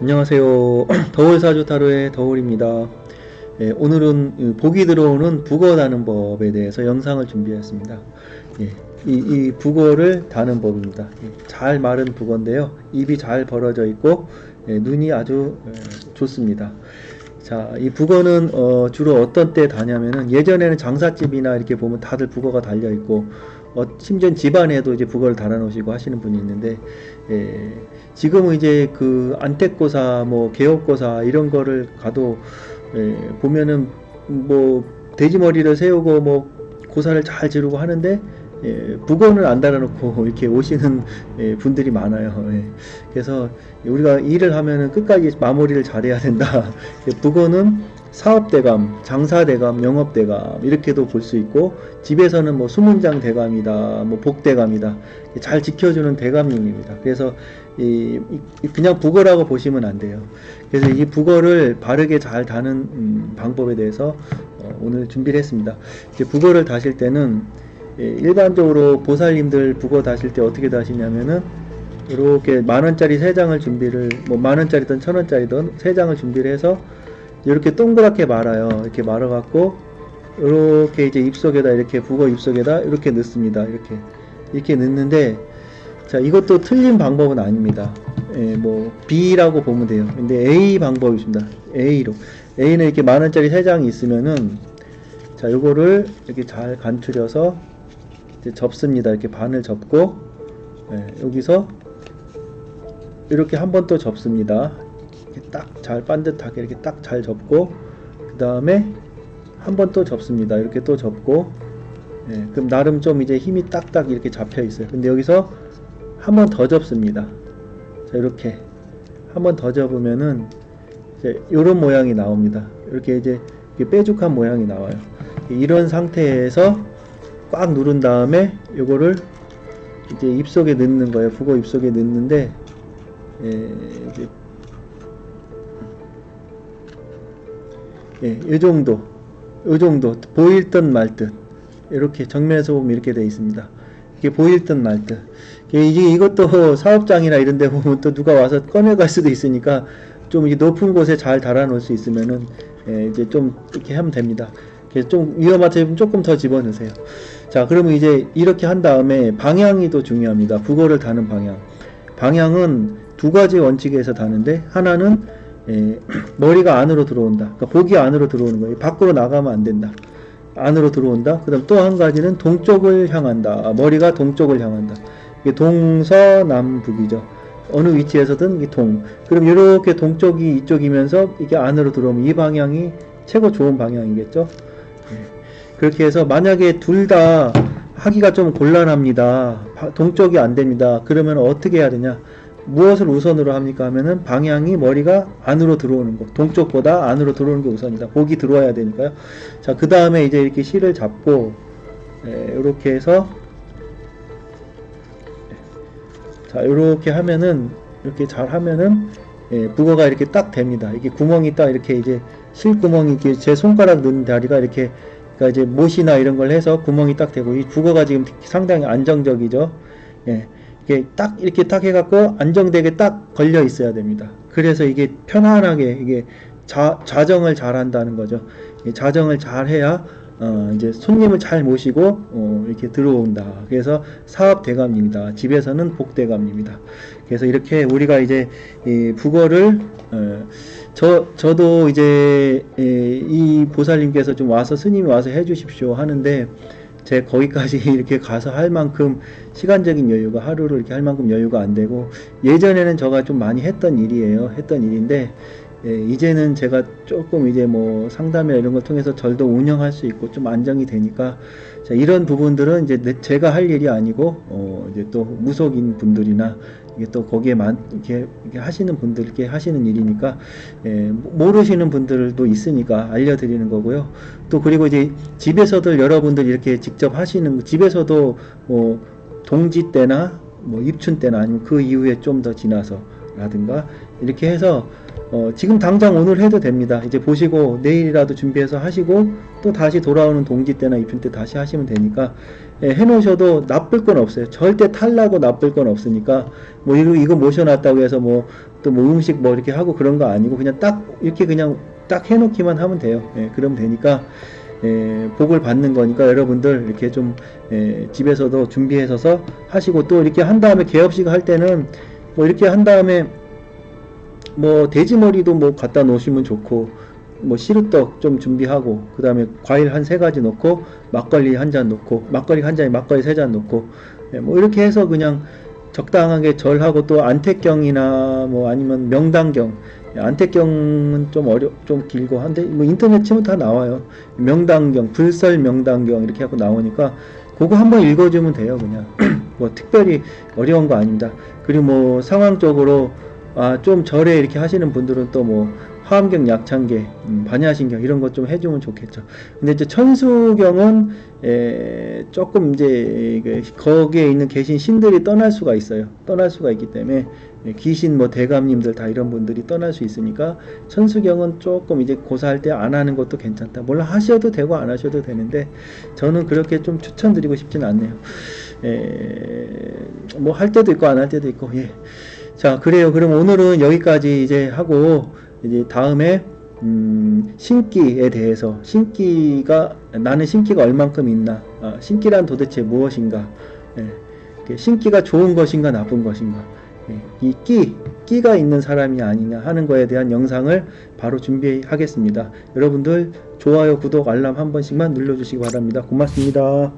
안녕하세요. 더울사주 타로의 더울입니다. 예, 오늘은 이 복이 들어오는 북어 다는 법에 대해서 영상을 준비했습니다. 예, 이, 이 북어를 다는 법입니다. 예, 잘 마른 북어인데요. 입이 잘 벌어져 있고 예, 눈이 아주 예, 좋습니다. 자, 이 북어는 어, 주로 어떤 때 다냐면은 예전에는 장사집이나 이렇게 보면 다들 북어가 달려 있고 어, 심지어 집안에도 이제 북어를 달아놓으시고 하시는 분이 있는데 예, 지금은 이제 그 안택고사 뭐 개업고사 이런 거를 가도 예, 보면은 뭐 돼지머리를 세우고 뭐 고사를 잘 지르고 하는데 예, 북어는 안 달아놓고 이렇게 오시는 예, 분들이 많아요. 예. 그래서 우리가 일을 하면은 끝까지 마무리를 잘해야 된다. 예, 북어는 사업대감, 장사대감, 영업대감 이렇게도 볼 수 있고 집에서는 뭐 수문장 대감이다, 뭐 복대감이다 잘 지켜주는 대감님입니다. 그래서 이, 이- 그냥 북어라고 보시면 안 돼요. 그래서 이 북어를 바르게 잘 다는 음, 방법에 대해서 어, 오늘 준비를 했습니다. 이제 북어를 다실 때는 예, 일반적으로 보살님들 북어 다실 때 어떻게 다시냐면은 이렇게 만 원짜리 세 장을 준비를 뭐 만 원짜리든 천 원짜리든 세 장을 준비를 해서 이렇게 동그랗게 말아요. 이렇게 말아갖고 이렇게 이제 입속에다 이렇게 북어 입속에다 이렇게 넣습니다. 이렇게 이렇게 넣는데 자 이것도 틀린 방법은 아닙니다. 예, 뭐 B라고 보면 돼요. 근데 A 방법이 있습니다. A로 A는 이렇게 만 원짜리 세 장이 있으면은 자 요거를 이렇게 잘 간추려서 접습니다. 이렇게 반을 접고 예, 여기서 이렇게 한 번 또 접습니다. 이렇게 딱잘 반듯하게 이렇게 딱 잘 접고 그 다음에 한 번 또 접습니다. 이렇게 또 접고 예, 그럼 나름 좀 이제 힘이 딱딱 이렇게 잡혀 있어요. 근데 여기서 한 번 더 접습니다. 자 이렇게 한 번 더 접으면은 이제 이런 모양이 나옵니다. 이렇게 이제 이렇게 뾰족한 모양이 나와요. 이런 상태에서 꽉 누른 다음에 요거를 이제 입속에 넣는 거예요. 북어 입속에 넣는데 예, 예, 이 정도, 이 정도 보일 듯 말 듯 이렇게 정면에서 보면 이렇게 돼 있습니다. 이게 보일 듯 말 듯. 이게 이것도 사업장이나 이런 데 보면 또 누가 와서 꺼내갈 수도 있으니까 좀 높은 곳에 잘 달아놓을 수 있으면은 예, 이제 좀 이렇게 하면 됩니다. 좀 위험하다면 조금 더 집어넣으세요. 자, 그러면 이제 이렇게 한 다음에 방향이 또 중요합니다. 북어를 다는 방향. 방향은 두 가지 원칙에서 다는데 하나는 예, 머리가 안으로 들어온다. 그러니까 복이 안으로 들어오는 거예요. 밖으로 나가면 안 된다. 안으로 들어온다. 그다음 또 한 가지는 동쪽을 향한다. 아, 머리가 동쪽을 향한다. 이게 동서남북이죠. 어느 위치에서든 이게 동. 그럼 이렇게 동쪽이 이쪽이면서 이게 안으로 들어오면 이 방향이 최고 좋은 방향이겠죠. 예. 그렇게 해서 만약에 둘 다 하기가 좀 곤란합니다. 바- 동쪽이 안 됩니다. 그러면 어떻게 해야 되냐? 무엇을 우선으로 합니까? 하면은 방향이 머리가 안으로 들어오는 거. 동쪽보다 안으로 들어오는 게 우선이다. 복이 들어와야 되니까요. 자, 그 다음에 이제 이렇게 실을 잡고, 예, 이렇게 해서, 자, 이렇게 하면은, 이렇게 잘 하면은, 예, 북어가 이렇게 딱 됩니다. 이게 구멍이 딱 이렇게 이제 실 구멍이 이렇게 제 손가락 넣는 다리가 이렇게 그러니까 이제 못이나 이런 걸 해서 구멍이 딱 되고 이 북어가 지금 상당히 안정적이죠. 예. 이게 딱 이렇게 딱 해갖고 안정되게 딱 걸려 있어야 됩니다. 그래서 이게 편안하게 이게 자, 자정을 잘 한다는 거죠. 이 자정을 잘 해야 어, 이제 손님을 잘 모시고 어, 이렇게 들어온다. 그래서 사업 대감입니다. 집에서는 복 대감입니다. 그래서 이렇게 우리가 이제 이 북어를 어, 저 저도 이제 에, 이 보살님께서 좀 와서 스님이 와서 해주십시오 하는데 제 거기까지 이렇게 가서 할 만큼 시간적인 여유가 하루를 이렇게 할 만큼 여유가 안 되고 예전에는 제가 좀 많이 했던 일이에요. 했던 일인데 예, 이제는 제가 조금 이제 뭐 상담이나 이런 걸 통해서 절도 운영할 수 있고 좀 안정이 되니까 자, 이런 부분들은 이제 내- 제가 할 일이 아니고 어, 이제 또 무속인 분들이나 이게 또 거기에 만 이렇게, 이렇게 하시는 분들께 하시는 일이니까 예, 모르시는 분들도 있으니까 알려드리는 거고요. 또 그리고 이제 집에서도 여러분들 이렇게 직접 하시는 거, 집에서도 뭐 동지 때나 뭐 입춘 때나 아니면 그 이후에 좀 더 지나서 라든가 이렇게 해서 어, 지금 당장 오늘 해도 됩니다. 이제 보시고 내일이라도 준비해서 하시고 또 다시 돌아오는 동기 때나 입춘 때 다시 하시면 되니까 예, 해놓으셔도 나쁠 건 없어요. 절대 탈나고 나쁠 건 없으니까 뭐 이거 이거 모셔놨다고 해서 뭐또뭐 음식 뭐 이렇게 하고 그런 거 아니고 그냥 딱 이렇게 그냥 딱 해놓기만 하면 돼요. 예, 그러면 되니까 예, 복을 받는 거니까 여러분들 이렇게 좀 예, 집에서도 준비해서 하시고 또 이렇게 한 다음에 개업식 할 때는 뭐 이렇게 한 다음에 뭐 돼지머리도 뭐 갖다 놓으시면 좋고 뭐 시루떡 좀 준비하고 그 다음에 과일 한 세 가지 넣고 막걸리 한 잔 넣고 막걸리 한 잔에 막걸리 세 잔 넣고 예, 뭐 이렇게 해서 그냥 적당하게 절하고 또 안택경이나 뭐 아니면 명당경. 예, 안택경은 좀 어려 좀 길고 한데 뭐 인터넷 치면 다 나와요. 명당경 불설 명당경 이렇게 하고 나오니까 그거 한번 읽어주면 돼요 그냥. 뭐 특별히 어려운 거 아닙니다. 그리고 뭐 상황적으로 아 좀 절에 이렇게 하시는 분들은 또 뭐 화엄경, 약창계, 음, 반야신경 이런 것 좀 해주면 좋겠죠. 근데 이제 천수경은 에, 조금 이제 그 거기에 있는 계신 신들이 떠날 수가 있어요. 떠날 수가 있기 때문에 예, 귀신 뭐 대감님들 다 이런 분들이 떠날 수 있으니까 천수경은 조금 이제 고사할 때 안 하는 것도 괜찮다. 물론 하셔도 되고 안 하셔도 되는데 저는 그렇게 좀 추천드리고 싶지는 않네요. 뭐 할 때도 있고 안 할 때도 있고 예. 자 그래요. 그럼 오늘은 여기까지 이제 하고 이제 다음에 음, 신기에 대해서 신기가 나는 신기가 얼만큼 있나 아, 신기란 도대체 무엇인가 예. 신기가 좋은 것인가 나쁜 것인가 예. 이 끼, 끼가 있는 사람이 아니냐 하는 거에 대한 영상을 바로 준비하겠습니다. 여러분들 좋아요, 구독, 알람 한 번씩만 눌러주시기 바랍니다. 고맙습니다.